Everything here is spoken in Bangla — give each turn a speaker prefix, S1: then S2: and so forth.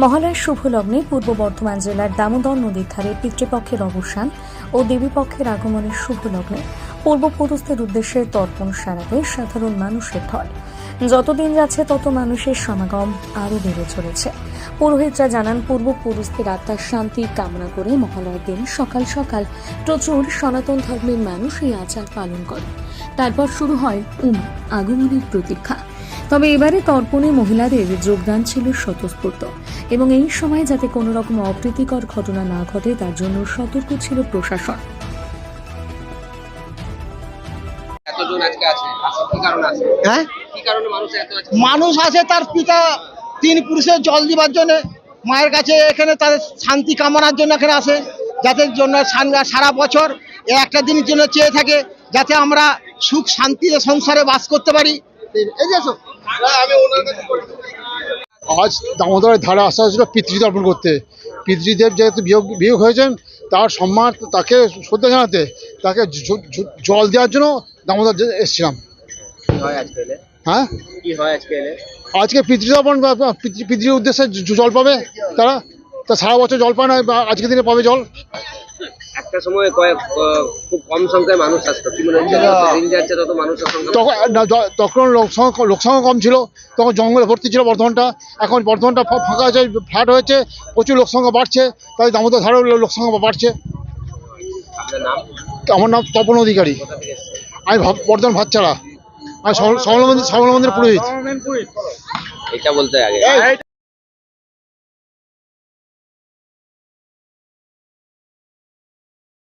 S1: মহালয়ার শুভ লগ্নে পূর্ব বর্ধমান জেলার দামোদর নদীর ধারে পিতৃপক্ষের অবসান ও দেবীপক্ষের আগমনের শুভ লগ্নে পূর্বপুরুষদের উদ্দেশ্যে তর্পণ সারাতে সাধারণ মানুষের ঢল। যতদিন যাচ্ছে তত মানুষের সমাগম আরও বেড়ে চলেছে। পুরোহিতরা জানান পূর্বপুরুষদের আত্মার শান্তি কামনা করে মহালয়ার দিন সকাল সকাল প্রচুর সনাতন ধর্মের মানুষ এই আচার পালন করে। তারপর শুরু হয় উম আগমনের প্রতীক্ষা। তবে এবারে তর্পণে মহিলাদের যোগদান ছিল স্বতঃস্ফূর্ত। এবং এই সময় যাতে কোনো রকম অপ্রীতিকর ঘটনা না ঘটে তার জন্য সতর্ক ছিল প্রশাসন।
S2: এতজন আজকে আছে। আছে কি কারণে আছে?
S3: হ্যাঁ?
S2: মানুষ এত আছে?
S3: তার পিতা তিন পুরুষের জল দিবার জন্য মায়ের কাছে এখানে তাদের শান্তি কামনার জন্য এখানে আসে যাতে জন্য সারা বছর একটা দিনের জন্য চেয়ে থাকে যাতে আমরা সুখ শান্তিতে সংসারে বাস করতে পারি। এই যে।
S4: আজ দামোদরের ধারে আসা হয়েছিল পিতৃতর্পণ করতে। পিতৃদেব যেহেতু বিয়োগ বিয়োগ হয়েছেন তার সম্মান তাকে শ্রদ্ধা জানাতে তাকে জল দেওয়ার জন্য দামোদর যে- এসেছিলাম।
S2: হয় আজকে
S4: হ্যাঁ?
S2: আজকে
S4: আজকে পিতৃতর্পণ পিতৃ- উদ্দেশ্যে জল পাবে তারা। তা সারা বছর জল পায় না বা আজকের দিনে পাবে জল।
S2: একটা সময় কয়েক খুব কম সংখ্যায় মানুষ আসতো কি মনে হচ্ছে দিন যাচ্ছে তত মানুষের সংখ্যা
S4: তখন তখন লোকসংখ্যা লোকসংখ্যা কম ছিল তখন জঙ্গলে ভর্তি ছিল বর্ধমানটা। এখন বর্ধমানটা ফাঁকা আছে ফ্ল্যাট হয়েছে প্রচুর লোকসংখ্যা বাড়ছে তাই দামোদর ধারেও লোকসংখ্যা বাড়ছে। আমার নাম তপন অধিকারী। আমি ভাব- বর্ধমান ভাতচারা আমি সমল মন্দির সমল মন্দির পুরোহিত।
S2: এটা বলতে আগে।